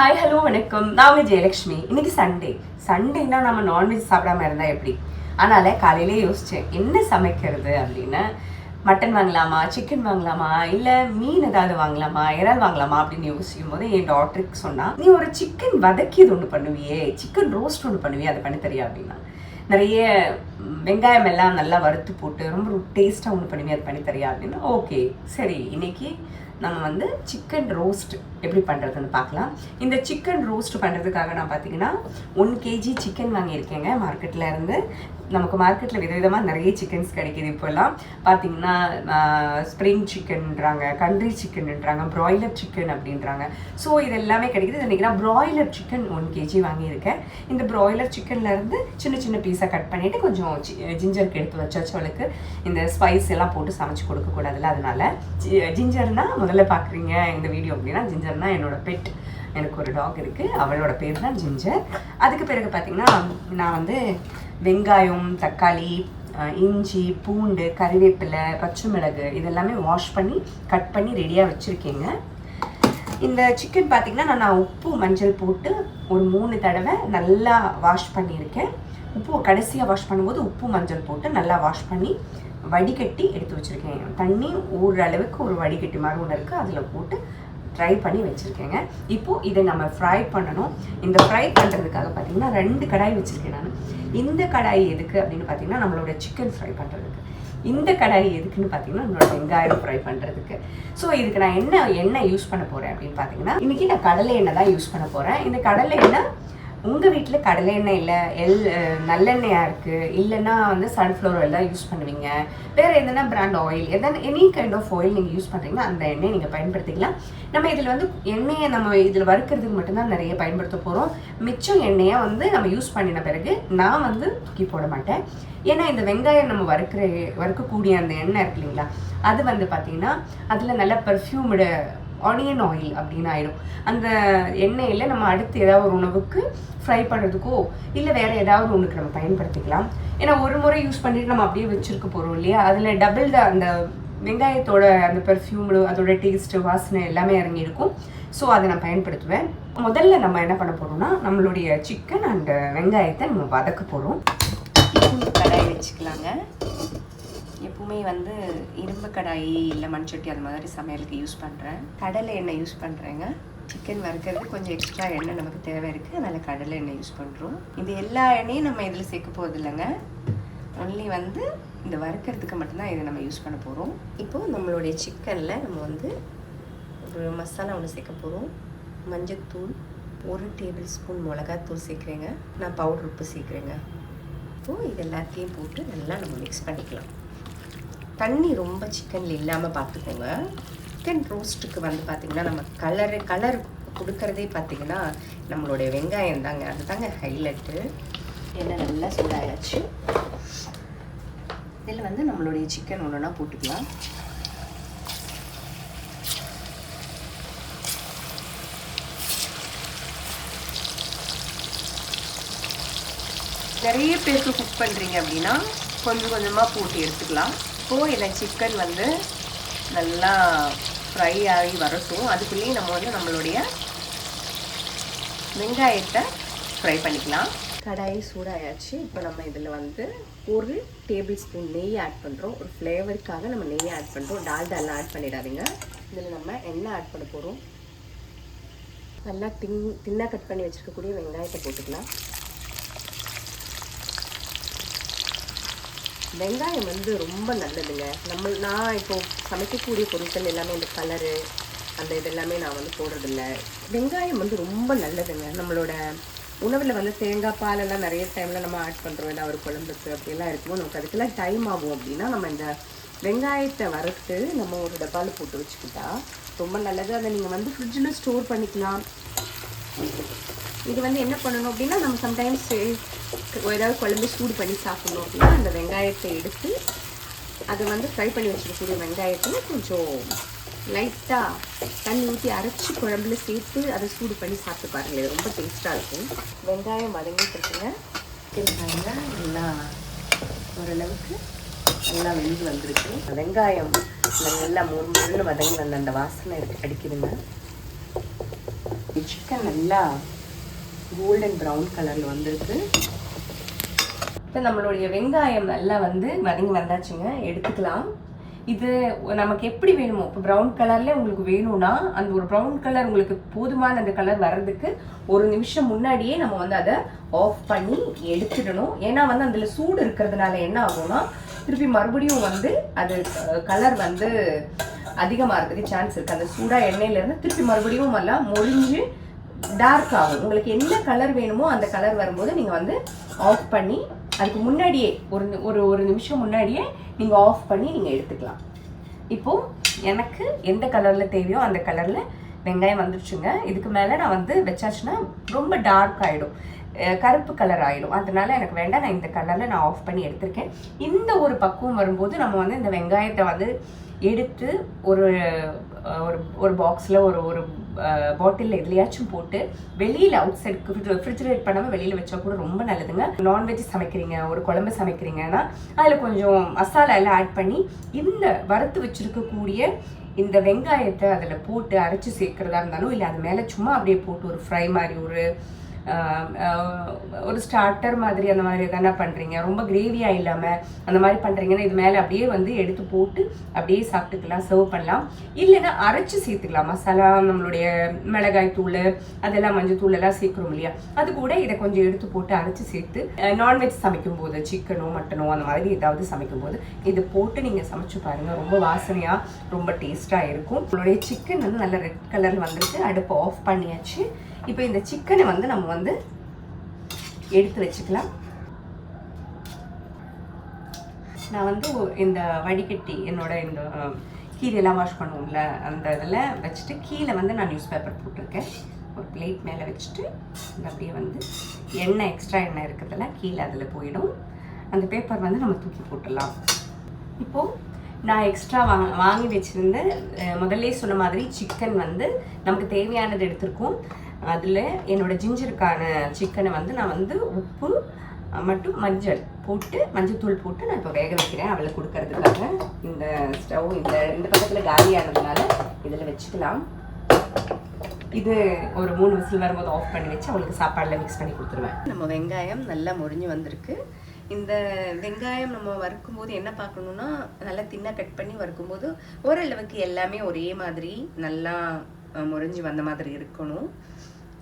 Hi hello வணக்கம். நான் உங்க ஜெயலக்ஷ்மி. இன்னைக்கு சண்டே சண்டேனா நம்ம நான்வெஜ் சாப்பிடாம இருந்தால் எப்படி? அதனால காலையிலே யோசிச்சேன் என்ன சமைக்கிறது அப்படின்னு. மட்டன் வாங்கலாமா சிக்கன் வாங்கலாமா இல்லை மீன் ஏதாவது வாங்கலாமா இறால் வாங்கலாமா அப்படின்னு யோசிக்கும் போது என் டாக்டருக்கு சொன்னா நீ ஒரு சிக்கன் வதக்கியது ஒன்று பண்ணுவியே சிக்கன் ரோஸ்ட் ஒன்று பண்ணுவியே அதை பண்ணி தரியா? அப்படின்னா. நிறைய வெங்காயம் எல்லாம் நல்லா வறுத்து போட்டு ரொம்ப டேஸ்ட்டாக ஒன்று பண்ணுவியே அதை பண்ணி தரியா? அப்படின்னா ஓகே சரி இன்னைக்கு நம்ம வந்து சிக்கன் ரோஸ்ட் எப்படி பண்ணுறதுன்னு பார்க்கலாம். இந்த சிக்கன் ரோஸ்ட் பண்ணுறதுக்காக நான் பார்த்தீங்கன்னா ஒன் கேஜி சிக்கன் வாங்கியிருக்கேங்க மார்க்கெட்டில் இருந்து. நமக்கு மார்க்கெட்டில் விதவிதமாக நிறைய சிக்கன்ஸ் கிடைக்கிது இப்போல்லாம் பார்த்தீங்கன்னா ஸ்ப்ரிங் சிக்கன்ன்றாங்க கண்ட்ரி சிக்கன்ன்றாங்க ப்ராய்லர் சிக்கன் அப்படின்றாங்க. ஸோ இது எல்லாமே கிடைக்குது. இன்றைக்கி நான் ப்ராய்லர் சிக்கன் ஒன் கேஜி வாங்கியிருக்கேன். இந்த ப்ராய்லர் சிக்கன்லேருந்து சின்ன சின்ன பீஸாக கட் பண்ணிவிட்டு கொஞ்சம் ஜிஞ்சருக்கு எடுத்து வச்சாச்சு அவளுக்கு. இந்த ஸ்பைஸ் எல்லாம் போட்டு சமைச்சு கொடுக்கக்கூடாதுல்ல அதனால். ஜிஞ்சர்னா முதல்ல பார்க்குறீங்க இந்த வீடியோ அப்படின்னா ஜிஞ்சர்னா என்னோட பெட் எனக்கு ஒரு டாக் இருக்குது அவளோட பேர் தான் ஜிஞ்சர் அதுக்கு பிறகு பார்த்தீங்கன்னா நான் வந்து வெங்காயம் தக்காளி இஞ்சி பூண்டு கறிவேப்பிலை பச்சை மிளகு இதெல்லாமே வாஷ் பண்ணி கட் பண்ணி ரெடியாக வச்சுருக்கேங்க. இந்த சிக்கன் பார்த்திங்கன்னா நான் உப்பு மஞ்சள் போட்டு ஒரு மூணு தடவை நல்லா வாஷ் பண்ணியிருக்கேன். உப்பு கடைசியாக வாஷ் பண்ணும்போது உப்பு மஞ்சள் போட்டு நல்லா வாஷ் பண்ணி வடிகட்டி எடுத்து வச்சுருக்கேன். தண்ணி ஊறுற அளவுக்கு ஒரு வடிகட்டி மாதிரி ஒன்று இருக்குது அதில் போட்டு ட்ரை பண்ணி வச்சுருக்கேங்க. இப்போது இதை நம்ம ஃப்ரை பண்ணணும். இந்த ஃப்ரை பண்ணுறதுக்காக பார்த்தீங்கன்னா ரெண்டு கடாய் வச்சுருக்கேன் நான். இந்த கடாய் எதுக்கு அப்படின்னு பார்த்தீங்கன்னா நம்மளோட சிக்கன் ஃப்ரை பண்ணுறதுக்கு இந்த கடாய் எதுக்குன்னு பார்த்தீங்கன்னா நம்மளோட வெங்காயம் ஃப்ரை பண்ணுறதுக்கு ஸோ இதுக்கு நான் என்ன எண்ணெய் யூஸ் பண்ண போகிறேன் அப்படின்னு பார்த்தீங்கன்னா இன்றைக்கி நான் கடலை எண்ணெய் தான் யூஸ் பண்ண போகிறேன் இந்த கடலை எண்ணெய் உங்கள் வீட்டில் கடலை எண்ணெய் இல்லை எல் நல்லெண்ணெயாக இருக்குது இல்லைன்னா வந்து சன்ஃப்ளவர் ஆயில் தான் யூஸ் பண்ணுவீங்க. வேறு எதனா பிராண்ட் ஆயில் எதனா எனி கைண்ட் ஆஃப் ஆயில் நீங்கள் யூஸ் பண்ணுறீங்கன்னா அந்த எண்ணெயை நீங்கள் பயன்படுத்திக்கலாம். நம்ம இதில் வந்து எண்ணெயை நம்ம இதில் வறுக்கிறதுக்கு மட்டும்தான் நிறைய பயன்படுத்த போகிறோம் மிச்சம் எண்ணெயை வந்து நம்ம யூஸ் பண்ணின பிறகு நான் வந்து தூக்கி போட மாட்டேன். ஏன்னா இந்த வெங்காயம் நம்ம வறுக்கிற வறுக்கக்கூடிய அந்த எண்ணெய் இருக்கு இல்லைங்களா? அது வந்து பார்த்திங்கன்னா அதில் நல்லா பர்ஃப்யூம்டு ஆனியன் ஆயில் அப்படின்னு ஆயிடும். அந்த எண்ணெயில் நம்ம அடுத்து ஏதாவது ஒரு உணவுக்கு ஃப்ரை பண்ணுறதுக்கோ இல்லை வேறு ஏதாவது ஒன்றுக்கு நம்ம பயன்படுத்திக்கலாம். ஏன்னா ஒரு முறை யூஸ் பண்ணிட்டு நம்ம அப்படியே வச்சுருக்க போகிறோம் இல்லையா? அதில் டபுள் த அந்த வெங்காயத்தோட அந்த பெர்ஃப்யூமு அதோட டேஸ்ட்டு வாசனை எல்லாமே இறங்கியிருக்கும் ஸோ அதை நான் பயன்படுத்துவேன். முதல்ல நம்ம என்ன பண்ண போகிறோம்னா நம்மளுடைய சிக்கன் அண்ட் வெங்காயத்தை நம்ம வதக்க போகிறோம் கடாய் வச்சுக்கலாங்க. எப்போவுமே வந்து இரும்பு கடாய் இல்லை மண்சட்டி அது மாதிரி சமையலுக்கு யூஸ் பண்ணுறேன் கடலை எண்ணெய் யூஸ் பண்ணுறேங்க சிக்கன் வறுக்கிறது கொஞ்சம் எக்ஸ்ட்ரா எண்ணெய் நமக்கு தேவை இருக்குது அதனால் கடலை எண்ணெய் யூஸ் பண்ணுறோம் இது எல்லா எண்ணெயும் நம்ம இதில் சேர்க்க போகிறது இல்லைங்க. ஒன்லி வந்து இந்த வறுக்கிறதுக்கு மட்டும்தான் இதை நம்ம யூஸ் பண்ண போகிறோம் இப்போது நம்மளுடைய சிக்கனில் நம்ம வந்து ஒரு மசாலா ஒன்று சேர்க்க போகிறோம் மஞ்சத்தூள் ஒரு டேபிள் ஸ்பூன் மிளகாத்தூள் சேர்க்குறேங்க. நான் பவுடர் உப்பு சேர்க்குறேங்க. இப்போது இது எல்லாத்தையும் போட்டு நல்லா நம்ம மிக்ஸ் பண்ணிக்கலாம். தண்ணி ரொம்ப சிக்கனில் இல்லாமல் பார்த்துக்கோங்க சிக்கன் ரோஸ்ட்டுக்கு வந்து பார்த்திங்கன்னா நம்ம கலரு கலர் கொடுக்கறதே பார்த்திங்கன்னா நம்மளுடைய வெங்காயம் தாங்க. அதுதாங்க ஹைலைட்டு எண்ணெய் நல்லா சூடாயாச்சு. இதில் வந்து நம்மளுடைய சிக்கன் ஒன்றுனா போட்டுக்கலாம். நிறைய பேருக்கு குக் பண்ணுறீங்க அப்படின்னா கொஞ்சம் கொஞ்சமாக போட்டு எடுத்துக்கலாம். இப்போது இந்த சிக்கன் வந்து நல்லா ஃப்ரை ஆகி வரட்டும். அதுக்குள்ளேயும் நம்ம வந்து நம்மளுடைய வெங்காயத்தை ஃப்ரை பண்ணிக்கலாம். கடாய் சூடாயாச்சு. இப்போ நம்ம இதில் வந்து ஒரு டேபிள் ஸ்பூன் நெய் ஆட் பண்ணுறோம் ஒரு ஃப்ளேவருக்காக நம்ம நெய் ஆட் பண்ணுறோம் டால்டாலாம் ஆட் பண்ணிடாதீங்க. இதில் நம்ம எண்ணெய் ஆட் பண்ண போகிறோம் நல்லா தின் தின்னாக கட் பண்ணி வச்சுருக்கக்கூடிய வெங்காயத்தை போட்டுக்கலாம். வெங்காயம் வந்து ரொம்ப நல்லதுங்க. நம்ம நான் இப்போ சமைக்கக்கூடிய பொருட்கள் எல்லாமே இந்த கலரு அந்த இதெல்லாமே நான் வந்து போடுறதில்ல. வெங்காயம் வந்து ரொம்ப நல்லதுங்க. நம்மளோட உணவில் வந்து தேங்காய் பாலெல்லாம் நிறைய டைமில் நம்ம ஆட் பண்ணுறோம் ஏதாவது ஒரு குழம்புக்கு அப்படியெல்லாம் இருக்கும்போது நமக்கு அதுக்கெல்லாம் டைம் ஆகும் அப்படின்னா நம்ம இந்த வெங்காயத்தை வறுத்து நம்ம ஒரு டப்பாவில் போட்டு வச்சுக்கிட்டா ரொம்ப நல்லது. அதை நீங்கள் வந்து ஃப்ரிட்ஜில் ஸ்டோர் பண்ணிக்கலாம். இது வந்து என்ன பண்ணணும் அப்படின்னா நம்ம சம்டைம்ஸ் ஏதாவது குழம்பு சூடு பண்ணி சாப்பிடணும் அப்படின்னா அந்த வெங்காயத்தை எடுத்து அதை வந்து ஃப்ரை பண்ணி வச்சுருக்கக்கூடிய வெங்காயத்தில் கொஞ்சம் லைட்டாக தண்ணி ஊற்றி அரைச்சி குழம்புல சேர்த்து அதை சூடு பண்ணி சாப்பிட்டு பாருங்களேன். ரொம்ப டேஸ்ட்டாக இருக்கும். வெங்காயம் வதங்கிட்டு இருக்குங்க வெங்காயம் நல்லா ஓரளவுக்கு நல்லா வெந்து வந்திருக்கு. வெங்காயம் நல்லா மூணு வதங்கி வந்த அந்த வாசனை இருக்கு அடிக்குதுங்க சிக்கன் நல்லா கோல்டன் ப்ரௌன் கலரில் வந்திருக்கு. இப்போ நம்மளுடைய வெங்காயம் நல்லா வந்து வதங்கி வந்தாச்சுங்க. எடுத்துக்கலாம். இது நமக்கு எப்படி வேணுமோ இப்போ ப்ரௌன் கலரில் உங்களுக்கு வேணும்னா அந்த ஒரு ப்ரௌன் கலர் உங்களுக்கு போதுமான அந்த கலர் வர்றதுக்கு ஒரு நிமிஷம் முன்னாடியே நம்ம வந்து அதை ஆஃப் பண்ணி எடுத்துடணும். ஏன்னா வந்து அதில் சூடு இருக்கிறதுனால என்ன ஆகும்னா திருப்பி மறுபடியும் வந்து அது கலர் வந்து அதிகமாகிறதுக்கு சான்ஸ் இருக்குது அந்த சூடாக எண்ணெயிலேருந்து திருப்பி மறுபடியும் எல்லாம் மொழிஞ்சு டார்க் ஆகும். உங்களுக்கு என்ன கலர் வேணுமோ அந்த கலர் வரும்போது நீங்கள் வந்து ஆஃப் பண்ணி அதுக்கு முன்னாடியே ஒரு ஒரு ஒரு நிமிஷம் முன்னாடியே நீங்கள் ஆஃப் பண்ணி நீங்கள் எடுத்துக்கலாம். இப்போது எனக்கு எந்த கலரில் தேவையோ அந்த கலரில் வெங்காயம் வந்துருச்சுங்க. இதுக்கு மேலே நான் வந்து வச்சாச்சுன்னா ரொம்ப டார்க் ஆகிடும் கருப்பு கலர் ஆகிடும் அதனால எனக்கு வேண்டாம். நான் இந்த கலரில் நான் ஆஃப் பண்ணி எடுத்திருக்கேன். இந்த ஒரு பக்குவம் வரும்போது நம்ம வந்து இந்த வெங்காயத்தை வந்து எடுத்து ஒரு ஒரு ஒரு பாக்ஸில் ஒரு ஒரு பாட்டிலில் எதுலையாச்சும் போட்டு வெளியில் அவுட் சைடு ரெஃப்ரிஜிரேட் பண்ணாமல் வெளியில் வச்சா கூட ரொம்ப நல்லதுங்க. நான்வெஜ் சமைக்கிறீங்க ஒரு குழம்பு சமைக்கிறீங்கன்னா அதில் கொஞ்சம் மசாலா எல்லாம் ஆட் பண்ணி இந்த வறுத்து வச்சுருக்கக்கூடிய இந்த வெங்காயத்தை அதில் போட்டு அரைச்சி சேர்க்குறதா இருந்தாலும் இல்லை அது மேலே சும்மா அப்படியே போட்டு ஒரு ஃப்ரை மாதிரி ஒரு ஒரு ஸ்டார்டர் மாதிரி அந்த மாதிரி எதனா பண்ணுறீங்க ரொம்ப கிரேவியாக இல்லாமல் அந்த மாதிரி பண்ணுறீங்கன்னா இது மேலே அப்படியே வந்து எடுத்து போட்டு அப்படியே சாப்பிட்டுக்கலாம் சர்வ் பண்ணலாம். இல்லைன்னா அரைச்சி சேர்த்துக்கலாம். மசாலா நம்மளுடைய மிளகாய் தூள் அதெல்லாம் மஞ்சள் தூள் எல்லாம் சேர்க்குறோம் இல்லையா? அது கூட இதை கொஞ்சம் எடுத்து போட்டு அரைச்சி சேர்த்து நான்வெஜ் சமைக்கும் போது சிக்கனோ மட்டனோ அந்த மாதிரி ஏதாவது சமைக்கும் போது இது போட்டு நீங்கள் சமைச்சு பாருங்கள் ரொம்ப வாசனையாக ரொம்ப டேஸ்ட்டாக இருக்கும். உங்களுடைய சிக்கன் வந்து நல்ல ரெட் கலரில் வந்துருக்கு. அடுப்பு ஆஃப் பண்ணியாச்சு. இப்போ இந்த சிக்கனை வந்து நம்ம வந்து எடுத்து வச்சுக்கலாம். நான் வந்து இந்த வடிகட்டி என்னோட இந்த கீரையெல்லாம் வாஷ் பண்ணுவோம்ல அந்த இதில் வச்சுட்டு கீழே வந்து நான் நியூஸ் பேப்பர் போட்டிருக்கேன். ஒரு பிளேட் மேலே வச்சுட்டு இந்த அப்படியே வந்து எண்ணெய் எக்ஸ்ட்ரா எண்ணெய் இருக்கிறதெல்லாம் கீழே அதில் போயிடும். அந்த பேப்பர் வந்து நம்ம தூக்கி போட்டுடலாம். இப்போது நான் எக்ஸ்ட்ரா வாங்க வாங்கி வச்சுருந்த முதல்ல சொன்ன மாதிரி சிக்கன் வந்து நமக்கு தேவையானது எடுத்திருக்கோம். அதில் என்னோட ஜிஞ்சருக்கான சிக்கனை வந்து நான் வந்து உப்பு மட்டும் மஞ்சள் போட்டு மஞ்சள் தூள் போட்டு நான் இப்போ வேக வைக்கிறேன். அவளை கொடுக்கறதுக்காக இந்த ஸ்டவ் இந்த இந்த பக்கத்தில் காலியானதுனால இதில் வச்சுக்கலாம். இது ஒரு மூணு விசில் வரும்போது ஆஃப் பண்ணி வச்சு அவளுக்கு சாப்பாடில் மிக்ஸ் பண்ணி கொடுத்துருவேன். நம்ம வெங்காயம் நல்லா முறிஞ்சு வந்திருக்கு. இந்த வெங்காயம் நம்ம வறுக்கும்போது என்ன பார்க்கணுன்னா நல்லா தின்னாக கட் பண்ணி வறுக்கும்போது ஓரளவுக்கு எல்லாமே ஒரே மாதிரி நல்லா முறிஞ்சி வந்த மாதிரி இருக்கணும்.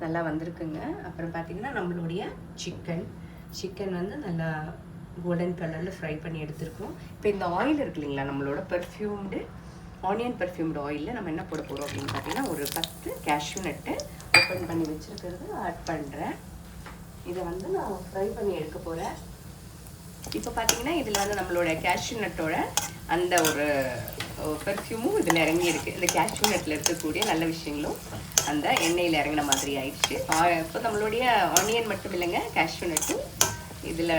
நல்லா வந்திருக்குங்க. அப்புறம் பார்த்திங்கன்னா நம்மளுடைய சிக்கன் சிக்கன் வந்து நல்லா கோல்டன் கலரில் ஃப்ரை பண்ணி எடுத்திருக்கோம். இப்போ இந்த ஆயில் இருக்கு இல்லைங்களா நம்மளோட பெர்ஃப்யூம்டு ஆனியன் பெர்ஃப்யூம்டு ஆயிலில் நம்ம என்ன போட போகிறோம் அப்படின்னு பார்த்தீங்கன்னா ஒரு பத்து கேஷ்யூ நட்டு ஓப்பன் பண்ணி வச்சுருக்கிறது ஆட் பண்ணுறேன் இதை வந்து நான் ஃப்ரை பண்ணி எடுக்க போகிறேன் இப்போ பார்த்தீங்கன்னா இதில் வந்து நம்மளோட கேஷ்யூ நட்டோட அந்த ஒரு பெர்ஃப்யூமும் இதில் இறங்கி இருக்குது இந்த கேஷ்யூ நட்டில் இருக்கக்கூடிய நல்ல விஷயங்களும் அந்த எண்ணெயில் இறங்கின மாதிரி ஆயிடுச்சு. இப்போ நம்மளுடைய ஆனியன் மட்டும் இல்லைங்க கேஷ்யூ நட்டும் இதில்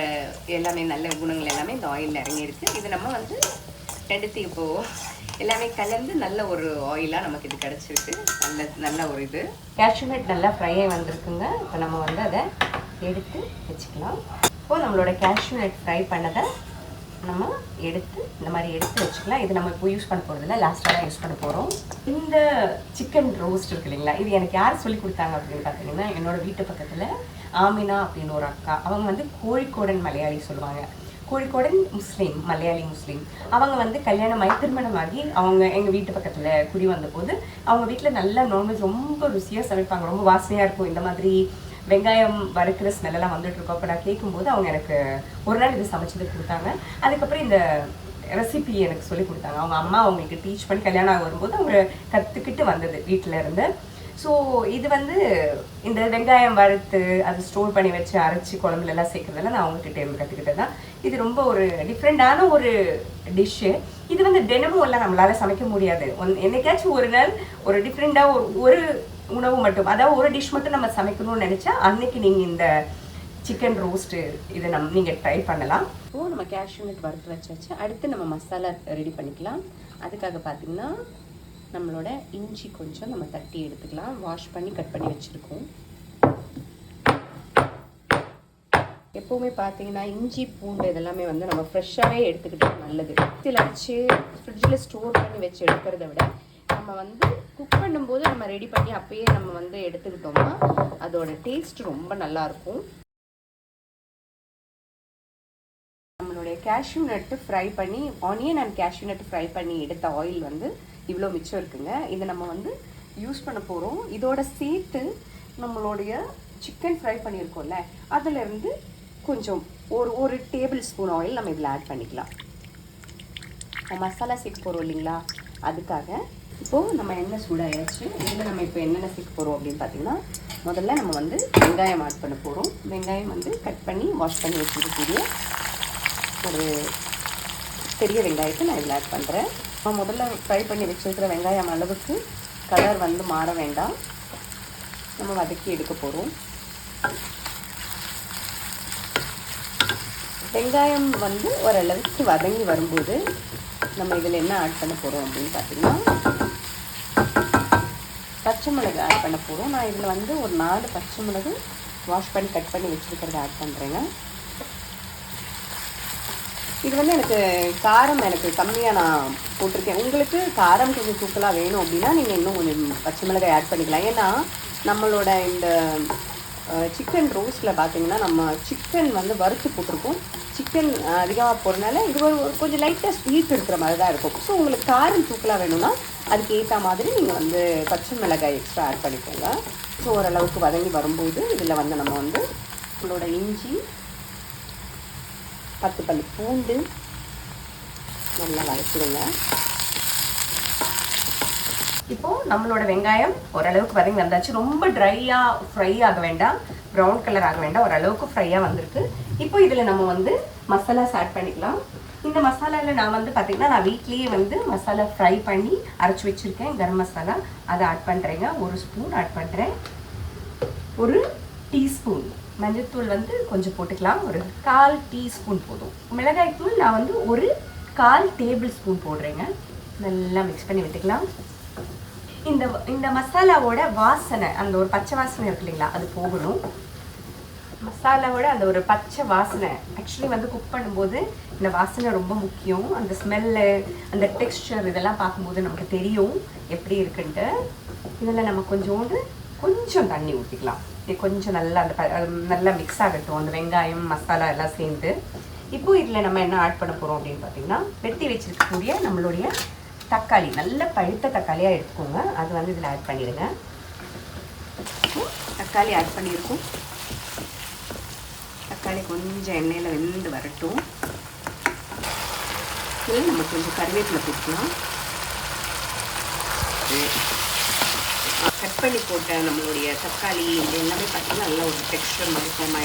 எல்லாமே நல்ல குணங்கள் எல்லாமே இந்த ஆயிலில் இறங்கியிருக்கு இது நம்ம வந்து ரெண்டுத்தையும் இப்போ எல்லாமே கலந்து நல்ல ஒரு ஆயிலாக நமக்கு இது கிடச்சிருக்கு. நல்ல நல்ல ஒரு இது. கேஷ்யூ நல்லா ஃப்ரை ஆகி வந்திருக்குங்க. இப்போ நம்ம வந்து அதை எடுத்து வச்சுக்கலாம். இப்போது நம்மளோட கேஷ்யூ ஃப்ரை பண்ணதை நம்ம எடுத்து இந்த மாதிரி எடுத்து வச்சுக்கலாம். இது நம்ம இப்போ யூஸ் பண்ண போகிறதில்ல லாஸ்ட்டாக தான் யூஸ் பண்ண போகிறோம் இந்த சிக்கன் ரோஸ்ட் இருக்கு இல்லைங்களா? இது எனக்கு யார் சொல்லி கொடுத்தாங்க அப்படின்னு பார்த்தீங்கன்னா என்னோட வீட்டு பக்கத்தில் ஆமினா அப்படின்னு ஒரு அக்கா. அவங்க வந்து கோழிக்கோடன் மலையாளி சொல்லுவாங்க. கோழிக்கோடன் முஸ்லீம் மலையாளி முஸ்லீம். அவங்க வந்து கல்யாணம் ஆகி திருமணமாகி அவங்க எங்கள் வீட்டு பக்கத்தில் குடி வந்தபோது அவங்க வீட்டில் நல்லா நான்வெஜ் ரொம்ப ருசியாக சமைப்பாங்க. ரொம்ப வாசனையாக இருக்கும். இந்த மாதிரி வெங்காயம் வறுக்கிற ஸ்மெல்லாம் வந்துட்டு இருக்கோம் அப்போ நான் கேட்கும்போது அவங்க எனக்கு ஒரு நாள் இது சமைச்சது கொடுத்தாங்க. அதுக்கப்புறம் இந்த ரெசிபி எனக்கு சொல்லி கொடுத்தாங்க. அவங்க அம்மா அவங்களுக்கு டீச் பண்ணி கல்யாணம் ஆக வரும்போது அவங்க கற்றுக்கிட்டு வந்தது வீட்டில் இருந்து. ஸோ இது வந்து இந்த வெங்காயம் வறுத்து அது ஸ்டோர் பண்ணி வச்சு அரைச்சி குழம்புல எல்லாம் நான் அவங்ககிட்ட இருந்து கற்றுக்கிட்டது தான். இது ரொம்ப ஒரு டிஃப்ரெண்டான ஒரு டிஷ்ஷு இது வந்து தினமும் எல்லாம் நம்மளால் சமைக்க முடியாது. ஒன் என்னைக்காச்சும் ஒரு நாள் ஒரு டிஃப்ரெண்டாக ஒரு ஒரு உணவு மட்டும். அதாவது ஒரு டிஷ் மட்டும் நம்ம சமைக்கணும்னு நினச்சா அன்னைக்கு நீங்கள் இந்த சிக்கன் ரோஸ்ட்டு இதை நம் நீங்கள் ட்ரை பண்ணலாம். இப்போ நம்ம கேஷ்யூ நட் வறுத்து வச்சாச்சு. அடுத்து நம்ம மசாலா ரெடி பண்ணிக்கலாம். அதுக்காக பார்த்தீங்கன்னா நம்மளோட இஞ்சி கொஞ்சம் நம்ம தட்டி எடுத்துக்கலாம். வாஷ் பண்ணி கட் பண்ணி வச்சுருக்கோம். எப்போவுமே பார்த்தீங்கன்னா இஞ்சி பூண்டு இதெல்லாமே வந்து நம்ம ஃப்ரெஷ்ஷாகவே எடுத்துக்கிட்டா நல்லது. இதில் வச்சு ஃப்ரிட்ஜில் ஸ்டோர் பண்ணி வச்சு எடுக்கிறத விட நம்ம வந்து குக் பண்ணும்போது நம்ம ரெடி பண்ணி அப்பயே நம்ம வந்து எடுத்துக்கிட்டோம்னா அதோட டேஸ்ட் ரொம்ப நல்லா இருக்கும் நம்மளுடைய கேஷ்யூ நட்டு ஃப்ரை பண்ணி onion and cashew nut fry பண்ணி எடுத்த ஆயில் வந்து இவ்வளோ மிச்சம் இருக்குங்க. இதை நம்ம வந்து யூஸ் பண்ண போகிறோம் இதோட சேர்த்து நம்மளுடைய சிக்கன் ஃப்ரை பண்ணியிருக்கோம்ல அதிலிருந்து கொஞ்சம் ஒரு ஒரு டேபிள் ஸ்பூன் ஆயில் நம்ம இதில் ஆட் பண்ணிக்கலாம். மசாலா சேர்க்க போகிறோம் இல்லைங்களா? அதுக்காக இப்போது நம்ம எண்ணெய் சூடாயாச்சு. இதில் நம்ம இப்போ என்னென்ன சேர்க்க போகிறோம் அப்படின்னு பார்த்தீங்கன்னா முதல்ல நம்ம வந்து வெங்காயம் ஆட் பண்ண போகிறோம் வெங்காயம் வந்து கட் பண்ணி வாஷ் பண்ணி வச்சுருக்கக்கூடிய ஒரு பெரிய வெங்காயத்தை நான் இதில் ஆட் பண்ணுறேன் நான் முதல்ல ஃப்ரை பண்ணி வச்சுருக்கிற வெங்காயம் அளவுக்கு கலர் வந்து மாற வேண்டாம். நம்ம வதக்கி எடுக்க போகிறோம் வெங்காயம் வந்து ஓரளவுக்கு வதங்கி வரும்போது நம்ம இதில் என்ன ஆட் பண்ண போகிறோம் அப்படின்னு பார்த்தீங்கன்னா பச்சை மிளகு ஆட் பண்ண போகிறோம் நான் இதில் வந்து ஒரு நாலு பச்சை மிளகு வாஷ் பண்ணி கட் பண்ணி வச்சுருக்கிறத ஆட் பண்ணுறேங்க இது வந்து எனக்கு காரம் எனக்கு கம்மியாக நான் போட்டிருக்கேன். உங்களுக்கு காரம் கொஞ்சம் தூக்கலாக வேணும் அப்படின்னா நீங்கள் இன்னும் கொஞ்சம் பச்சை மிளகாய் ஆட் பண்ணிக்கலாம். ஏன்னா நம்மளோட இந்த சிக்கன் ரோஸ்ட்டில் பார்த்தீங்கன்னா நம்ம சிக்கன் வந்து வறுத்து போட்டிருக்கோம். சிக்கன் அதிகமாக போகிறதுனால இது ஒரு கொஞ்சம் லைட்டாக ஸ்வீட் இருக்கிற மாதிரி தான் இருக்கும். ஸோ உங்களுக்கு காரம் தூக்கலாக வேணும்னா அதுக்கு ஏற்ற மாதிரி நீங்கள் வந்து பச்சை மிளகாய் எக்ஸ்ட்ரா ஆட் பண்ணிக்கோங்க. ஸோ ஓரளவுக்கு வதங்கி வரும்போது இதில் வந்து நம்ம வந்து உங்களோட இஞ்சி பத்து பல்லு பூண்டு நல்லா வதக்கிடுங்க. இப்போ நம்மளோட வெங்காயம் ஓரளவுக்கு வதங்கி வந்தாச்சு. ரொம்ப ட்ரையாக ஃப்ரை ஆக வேண்டாம். ப்ரௌன் கலர் ஆக வேண்டாம். ஓரளவுக்கு ஃப்ரையாக வந்திருக்கு. இப்போ இதில் நம்ம வந்து மசாலாஸ் ஆட் பண்ணிக்கலாம். இந்த மசாலாவில் நான் வந்து பார்த்திங்கன்னா நான் வீட்லேயே வந்து மசாலா ஃப்ரை பண்ணி அரைச்சி வச்சுருக்கேன். கரம் மசாலா. அதை ஆட் பண்ணுறேங்க ஒரு ஸ்பூன் ஆட் பண்ணுறேன் ஒரு டீஸ்பூன் மஞ்சள்தூள் வந்து கொஞ்சம் போட்டுக்கலாம். ஒரு கால் டீஸ்பூன் போதும். மிளகாய்த்தூள் நான் வந்து ஒரு கால் டேபிள் ஸ்பூன் போடுறேங்க. நல்லா மிக்ஸ் பண்ணி விட்டுக்கலாம். இந்த இந்த மசாலாவோட வாசனை அந்த ஒரு பச்சை வாசனை இருக்கு இல்லைங்களா அது போகணும். மசாலாவோட அந்த ஒரு பச்சை வாசனை ஆக்சுவலி வந்து குக் பண்ணும்போது இந்த வாசனை ரொம்ப முக்கியம். அந்த ஸ்மெல்லு அந்த டெக்ஸ்டர் இதெல்லாம் பார்க்கும்போது நமக்கு தெரியும் எப்படி இருக்குன்ட்டு. இதில் நம்ம கொஞ்சோண்டு கொஞ்சம் தண்ணி ஊற்றிக்கலாம் கொஞ்சம் நல்லா அந்த நல்லா மிக்ஸ் ஆகட்டும். அந்த வெங்காயம் மசாலா எல்லாம் சேர்ந்து. இப்போ இதில் நம்ம என்ன ஆட் பண்ண போகிறோம் அப்படின்னு பார்த்தீங்கன்னா வெட்டி வச்சிருக்கக்கூடிய நம்மளுடைய தக்காளி நல்ல பழுத்த தக்காளியாக எடுத்துக்கோங்க. அது வந்து இதில் ஆட் பண்ணிடுங்க. இப்போ தக்காளி ஆட் பண்ணியிருக்கோம். தக்காளி கொஞ்சம் எண்ணெயில் வெந்து வரட்டும். இதில் நம்ம கொஞ்சம் கருவேப்பிலை போட்டுக்கலாம். கட் பண்ணி போட்ட நம்மளுடைய தக்காளி இது எல்லாமே பார்த்திங்கன்னா நல்ல ஒரு டெக்ஸ்டர் மாதிரி ஃபார்ம்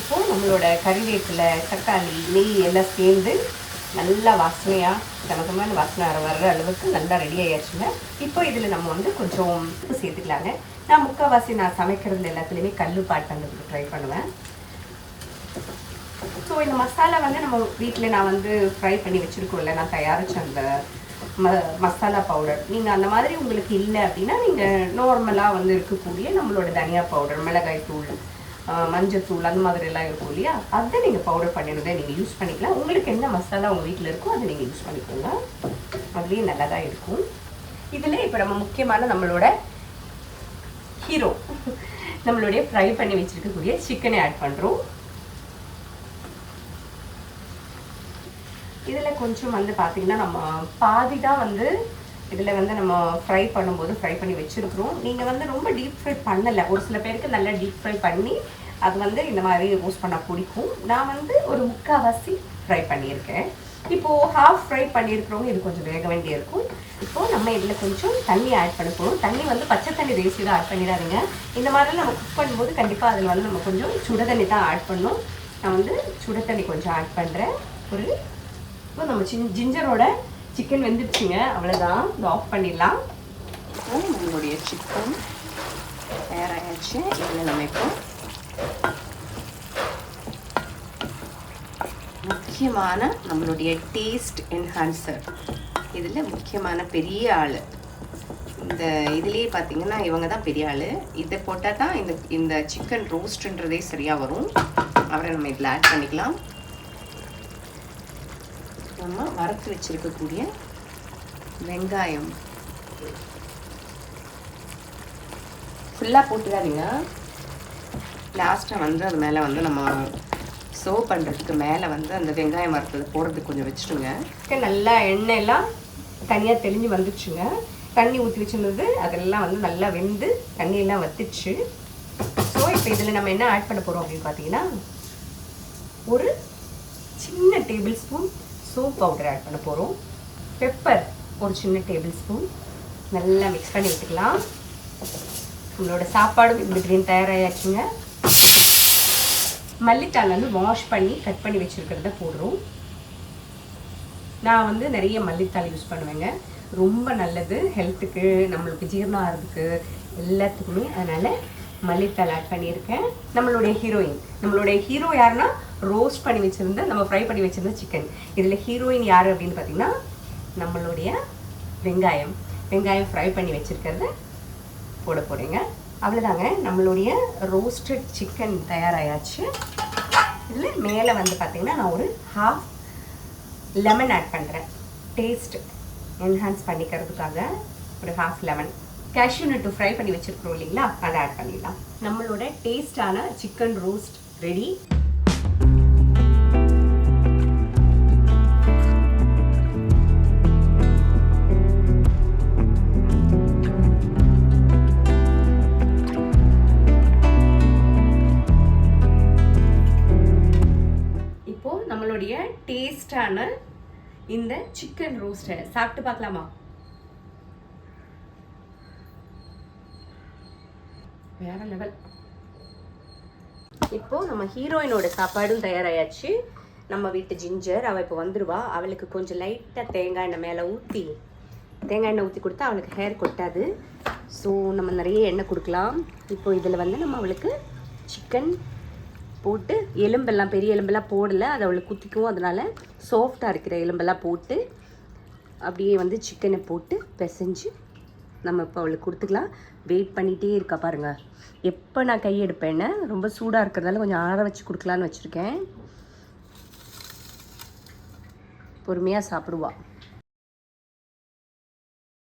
இப்போது நம்மளோட கறிவேப்பிலை தக்காளி நெய் எல்லாம் சேர்ந்து நல்லா வாசனையாக கனகமான வாசனை வர வர்ற அளவுக்கு நல்லா ரெடி ஆயாச்சுங்க. இப்போ இதில் நம்ம வந்து கொஞ்சம் உப்பு சேர்த்துக்கலாங்க. நான் முக்கால்வாசி நான் சமைக்கிறது எல்லாத்துலேயுமே கல் பாட்டு ட்ரை பண்ணுவேன். ஸோ இந்த மசாலா வந்து நம்ம வீட்டில் நான் வந்து ஃப்ரை பண்ணி வச்சுருக்கோம்ல நான் தயாரித்த அந்த ம மசாலா பவுடர் நீங்கள் அந்த மாதிரி உங்களுக்கு இல்லை அப்படின்னா நீங்கள் நார்மலாக வந்து இருக்கக்கூடிய நம்மளோட தனியா பவுடர் மிளகாய் தூள் மஞ்சள் தூள் அந்த மாதிரி எல்லாம் இருக்கும் இல்லையா? அதை நீங்கள் பவுடர் பண்ணிடுறதை நீங்கள் யூஸ் பண்ணிக்கலாம். உங்களுக்கு என்ன மசாலா உங்கள் வீட்டில் இருக்கோ அதை நீங்கள் யூஸ் பண்ணிக்கோங்க. அதுலேயும் நல்லா தான் இருக்கும். இதில் இப்போ நம்ம முக்கியமான நம்மளோட ஹீரோ நம்மளுடைய ஃப்ரை பண்ணி வச்சிருக்கக்கூடிய சிக்கனை ஆட் பண்ணுறோம் இதில் கொஞ்சம் வந்து பார்த்திங்கன்னா நம்ம பாதி தான் வந்து இதில் வந்து நம்ம ஃப்ரை பண்ணும்போது ஃப்ரை பண்ணி வச்சுருக்குறோம். நீங்கள் வந்து ரொம்ப டீப் ஃப்ரை பண்ணலை. ஒரு சில பேருக்கு நல்லா டீப் ஃப்ரை பண்ணி அது வந்து இந்த மாதிரி ரோஸ்ட் பண்ணால் பிடிக்கும். நான் வந்து ஒரு முக்கால்வாசி ஃப்ரை பண்ணியிருக்கேன். இப்போது ஹாஃப் ஃப்ரை பண்ணியிருக்கிறவங்க இது கொஞ்சம் வேக வேண்டியிருக்கும் இப்போது நம்ம இதில் கொஞ்சம் தண்ணி ஆட் பண்ண போகிறோம் தண்ணி வந்து பச்சை தண்ணி ரேசியில் ஆட் பண்ணிடாதீங்க. இந்த மாதிரி நம்ம குக் பண்ணும்போது கண்டிப்பாக அதில் வந்து நம்ம கொஞ்சம் சுட தண்ணி தான் ஆட் பண்ணணும் நான் வந்து சுட தண்ணி கொஞ்சம் ஆட் பண்ணுறேன் ஒரு இப்போ நம்ம ஜிஞ்சரோட சிக்கன் வெந்துடுச்சுங்க அவ்வளோதான் இது ஆஃப் பண்ணிடலாம். இப்போ நம்மளுடைய சிக்கன் தயாராகிடுச்சு இதில் நம்ம இப்போ முக்கியமான நம்மளுடைய டேஸ்ட் என்ஹான்சர் இதில் முக்கியமான பெரிய ஆள். இந்த இதுலேயே பார்த்தீங்கன்னா இவங்க தான் பெரிய ஆள். இதை போட்டால் தான் இந்த இந்த சிக்கன் ரோஸ்ட்ன்றதே சரியாக வரும். அவரை நம்ம இதில் ஆட் பண்ணிக்கலாம். நம்ம வறுத்து வச்சுருக்கக்கூடிய வெங்காயம். ஃபுல்லாக போட்டுடாதீங்க லாஸ்ட்டாக வந்து அது மேலே வந்து நம்ம சோ பண்ணுறதுக்கு மேலே வந்து அந்த வெங்காயம் வறுத்தது போடுறதுக்கு கொஞ்சம் வச்சுடுங்க. நல்லா எண்ணெய் எல்லாம் தனியாக தெளிஞ்சு வந்துச்சுங்க தண்ணி ஊற்றி வச்சிருந்தது அதெல்லாம் வந்து நல்லா வெந்து தண்ணியெல்லாம் வத்துச்சு. ஸோ இப்போ இதில் நம்ம என்ன ஆட் பண்ண போகிறோம் அப்படின்னு பார்த்தீங்கன்னா ஒரு சின்ன table spoon soap powder add பண்ண போகிறோம் பெப்பர் ஒரு சின்ன டேபிள் ஸ்பூன் நல்லா மிக்ஸ் பண்ணி விட்டுக்கலாம் நம்மளோட சாப்பாடும் இப்படி கிரீன் தயாராகியாச்சுங்க மல்லித்தாள் வந்து வாஷ் பண்ணி கட் பண்ணி வச்சுருக்கிறத போடுறோம். நான் வந்து நிறைய மல்லித்தாள் யூஸ் பண்ணுவேங்க. ரொம்ப நல்லது. ஹெல்த்துக்கு நம்மளுக்கு ஜீரணம் ஆகிறதுக்கு எல்லாத்துக்குமே அதனால் மல்லித்தாள் ஆட் பண்ணியிருக்கேன். நம்மளுடைய ஹீரோயின் நம்மளுடைய ஹீரோ யாருன்னா ரோஸ்ட் பண்ணி வச்சுருந்த நம்ம ஃப்ரை பண்ணி வச்சுருந்த சிக்கன் இதில் ஹீரோயின் யார் அப்படின்னு பார்த்தீங்கன்னா நம்மளுடைய வெங்காயம். வெங்காயம் ஃப்ரை பண்ணி வச்சுருக்கிறத போட போகிறீங்க அவ்வளோதாங்க நம்மளுடைய ரோஸ்டட் சிக்கன் தயாராயாச்சு. இதில் மேலே வந்து பார்த்திங்கன்னா நான் ஒரு ஹாஃப் லெமன் ஆட் பண்ணுறேன் டேஸ்ட் என்ஹான்ஸ் பண்ணிக்கிறதுக்காக ஒரு half lemon cashew nut fry பண்ணி வச்சுருக்கிறோம் இல்லைங்களா? அதை ஆட் பண்ணிடலாம். நம்மளோட டேஸ்டான சிக்கன் ரோஸ்ட் ரெடி இந்த சிக்கன் ரோஸ்ட்டை சாப்பிட்டு பார்க்கலாமா? வேற லெவல் இப்போ நம்ம ஹீரோயினோட சாப்பாடும் தயாராயாச்சு. நம்ம வீட்டு ஜிஞ்சர் அவள் இப்போ வந்துடுவா அவளுக்கு கொஞ்சம் லைட்டாக தேங்காய் எண்ணெய் மேலே ஊற்றி தேங்காய் எண்ணெய் ஊற்றி கொடுத்தா அவளுக்கு ஹேர் கொட்டாது. ஸோ நம்ம நிறைய எண்ணெய் கொடுக்கலாம். இப்போ இதில் வந்து நம்ம அவளுக்கு சிக்கன் போட்டு எலும்பெல்லாம் பெரிய எலும்பெல்லாம் போடலை. அதை அவளுக்கு குத்திக்கும். அதனால் சாஃப்டாக இருக்கிற எலும்பெல்லாம் போட்டு அப்படியே வந்து சிக்கனை போட்டு பிசைஞ்சு நம்ம இப்போ அவளுக்கு கொடுத்துக்கலாம். வெயிட் பண்ணிகிட்டே இருக்கா பாருங்கள் எப்போ நான் கை எடுப்பேன்னு ரொம்ப சூடாக இருக்கிறதால கொஞ்சம் ஆற வச்சு கொடுக்கலான்னு வச்சுருக்கேன். பொறுமையாக சாப்பிடுவா.